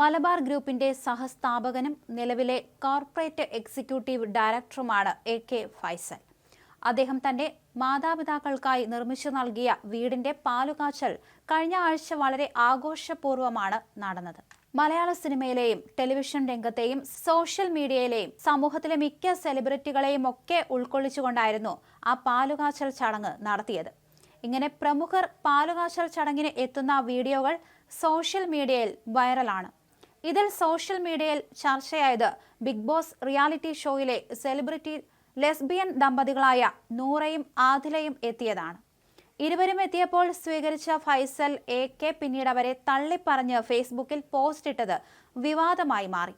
മലബാർ ഗ്രൂപ്പിന്റെ സഹസ്ഥാപകനും നിലവിലെ കോർപ്പറേറ്റ് എക്സിക്യൂട്ടീവ് ഡയറക്ടറുമാണ് എ കെ ഫൈസൽ. അദ്ദേഹം തന്റെ മാതാപിതാക്കൾക്കായി നിർമ്മിച്ചു നൽകിയ വീടിന്റെ പാലുകാച്ചൽ കഴിഞ്ഞ ആഴ്ച വളരെ ആഘോഷപൂർവമാണ് നടന്നത്. മലയാള സിനിമയിലെയും ടെലിവിഷൻ രംഗത്തെയും സോഷ്യൽ മീഡിയയിലെയും സമൂഹത്തിലെ മിക്ക സെലിബ്രിറ്റികളെയും ഒക്കെ ഉൾക്കൊള്ളിച്ചുകൊണ്ടായിരുന്നു ആ പാലുകാച്ചൽ ചടങ്ങ് നടത്തിയത്. ഇങ്ങനെ പ്രമുഖർ പാലുകാച്ചൽ ചടങ്ങിന് എത്തുന്ന വീഡിയോകൾ സോഷ്യൽ മീഡിയയിൽ വൈറലാണ്. ഇതിൽ സോഷ്യൽ മീഡിയയിൽ ചർച്ചയായത് ബിഗ് ബോസ് റിയാലിറ്റി ഷോയിലെ സെലിബ്രിറ്റി ലെസ്ബിയൻ ദമ്പതികളായ നൂറയും ആദിലയും എത്തിയതാണ്. ഇരുവരും എത്തിയപ്പോൾ സ്വീകരിച്ച ഫൈസൽ എ കെ പിന്നീട് അവരെ തള്ളിപ്പറഞ്ഞ് ഫേസ്ബുക്കിൽ പോസ്റ്റ് ഇട്ടത് വിവാദമായി മാറി.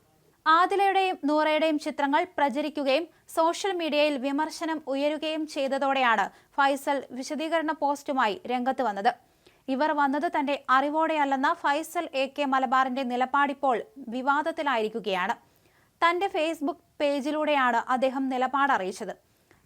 ആദിലയുടെയും നൂറയുടെയും ചിത്രങ്ങൾ പ്രചരിക്കുകയും സോഷ്യൽ മീഡിയയിൽ വിമർശനം ഉയരുകയും ചെയ്തതോടെയാണ് ഫൈസൽ വിശദീകരണ പോസ്റ്റുമായി രംഗത്ത് വന്നത്. ഇവർ വന്നത് തന്റെ അറിവോടെയല്ലെന്ന ഫൈസൽ എ കെ മലബാറിന്റെ നിലപാടിപ്പോൾ വിവാദത്തിലായിരിക്കുകയാണ്. തന്റെ ഫേസ്ബുക്ക് പേജിലൂടെയാണ് അദ്ദേഹം നിലപാട് അറിയിച്ചത്.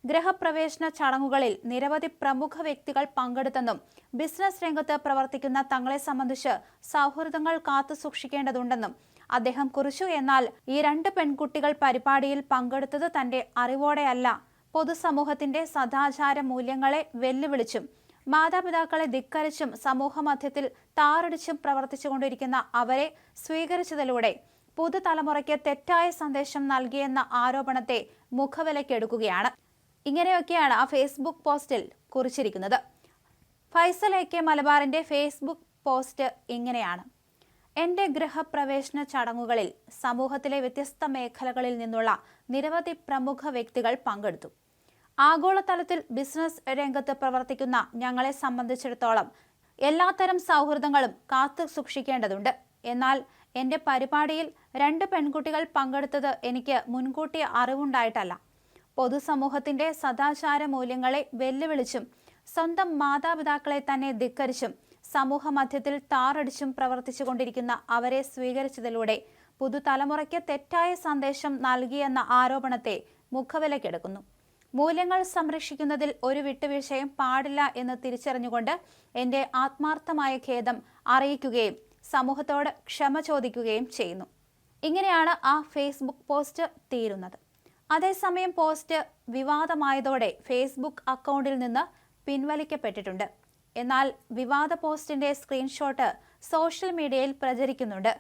ഗൃഹപ്രവേശന ചടങ്ങുകളിൽ നിരവധി പ്രമുഖ വ്യക്തികൾ പങ്കെടുത്തെന്നും ബിസിനസ് രംഗത്ത് പ്രവർത്തിക്കുന്ന തങ്ങളെ സംബന്ധിച്ച് സൗഹൃദങ്ങൾ കാത്തു സൂക്ഷിക്കേണ്ടതുണ്ടെന്നും അദ്ദേഹം കുറിച്ചു. എന്നാൽ ഈ രണ്ട് പെൺകുട്ടികൾ പരിപാടിയിൽ പങ്കെടുത്തത് തന്റെ അറിവോടെയല്ല പൊതുസമൂഹത്തിന്റെ സദാചാര മൂല്യങ്ങളെ വെല്ലുവിളിച്ചും മാതാപിതാക്കളെ ധിക്കരിച്ചും സമൂഹമധ്യത്തിൽ താറടിച്ചും പ്രവർത്തിച്ചുകൊണ്ടിരിക്കുന്ന അവരെ സ്വീകരിച്ചതിലൂടെ പുതുതലമുറയ്ക്ക് തെറ്റായ സന്ദേശം നൽകിയെന്ന ആരോപണത്തെ മുഖവിലക്കെടുക്കുകയാണ്. ഇങ്ങനെയൊക്കെയാണ് ആ ഫേസ്ബുക്ക് പോസ്റ്റിൽ കുറിച്ചിരിക്കുന്നത്. ഫൈസൽ എ കെ മലബാറിന്റെ ഫേസ്ബുക്ക് പോസ്റ്റ് ഇങ്ങനെയാണ്. എന്റെ ഗൃഹപ്രവേശന ചടങ്ങുകളിൽ സമൂഹത്തിലെ വ്യത്യസ്ത മേഖലകളിൽ നിന്നുള്ള നിരവധി പ്രമുഖ വ്യക്തികൾ പങ്കെടുത്തു. ആഗോളതലത്തിൽ ബിസിനസ് രംഗത്ത് പ്രവർത്തിക്കുന്ന ഞങ്ങളെ സംബന്ധിച്ചിടത്തോളം എല്ലാത്തരം സൗഹൃദങ്ങളും കാത്തു സൂക്ഷിക്കേണ്ടതുണ്ട്. എന്നാൽ എന്റെ പരിപാടിയിൽ രണ്ട് പെൺകുട്ടികൾ പങ്കെടുത്തത് എനിക്ക് മുൻകൂട്ടി അറിവുണ്ടായിട്ടല്ല. പൊതുസമൂഹത്തിന്റെ സദാചാര മൂല്യങ്ങളെ വെല്ലുവിളിച്ചും സ്വന്തം മാതാപിതാക്കളെ തന്നെ ധിക്കരിച്ചും സമൂഹ മധ്യത്തിൽ താറടിച്ചും പ്രവർത്തിച്ചുകൊണ്ടിരിക്കുന്ന അവരെ സ്വീകരിച്ചതിലൂടെ പുതുതലമുറയ്ക്ക് തെറ്റായ സന്ദേശം നൽകിയെന്ന ആരോപണത്തെ മുഖവിലക്കെടുക്കുന്നു. മൂല്യങ്ങൾ സംരക്ഷിക്കുന്നതിൽ ഒരു വിട്ടുവീഴ്ചയും പാടില്ല എന്ന് തിരിച്ചറിഞ്ഞുകൊണ്ട് എന്റെ ആത്മാർത്ഥമായ ഖേദം അറിയിക്കുകയും സമൂഹത്തോട് ക്ഷമ ചോദിക്കുകയും ചെയ്യുന്നു. ഇങ്ങനെയാണ് ആ ഫേസ്ബുക്ക് പോസ്റ്റ് തീരുന്നത്. അതേസമയം പോസ്റ്റ് വിവാദമായതോടെ ഫേസ്ബുക്ക് അക്കൗണ്ടിൽ നിന്ന് പിൻവലിക്കപ്പെട്ടിട്ടുണ്ട്. എന്നാൽ വിവാദ പോസ്റ്റിന്റെ സ്ക്രീൻഷോട്ട് സോഷ്യൽ മീഡിയയിൽ പ്രചരിക്കുന്നുണ്ട്.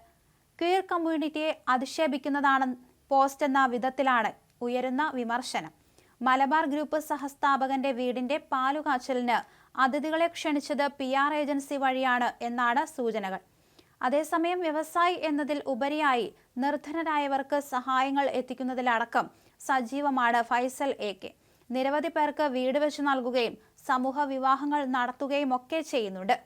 ക്വീർ കമ്മ്യൂണിറ്റിയെ അധിക്ഷേപിക്കുന്നതാണ് പോസ്റ്റ് എന്ന വിധത്തിലാണ് ഉയരുന്ന വിമർശനം. മലബാർ ഗ്രൂപ്പ് സഹസ്ഥാപകന്റെ വീടിന്റെ പാലുകാച്ചലിന് അതിഥികളെ ക്ഷണിച്ചത് പി ആർ ഏജൻസി വഴിയാണ് എന്നാണ് സൂചനകൾ. അതേസമയം വ്യവസായി എന്നതിൽ ഉപരിയായി നിർധനരായവർക്ക് സഹായങ്ങൾ എത്തിക്കുന്നതിലടക്കം സജീവമാണ് ഫൈസൽ എ കെ. നിരവധി പേർക്ക് വീട് വെച്ച് നൽകുകയും സമൂഹ വിവാഹങ്ങൾ നടത്തുകയും ഒക്കെ ചെയ്യുന്നുണ്ട്.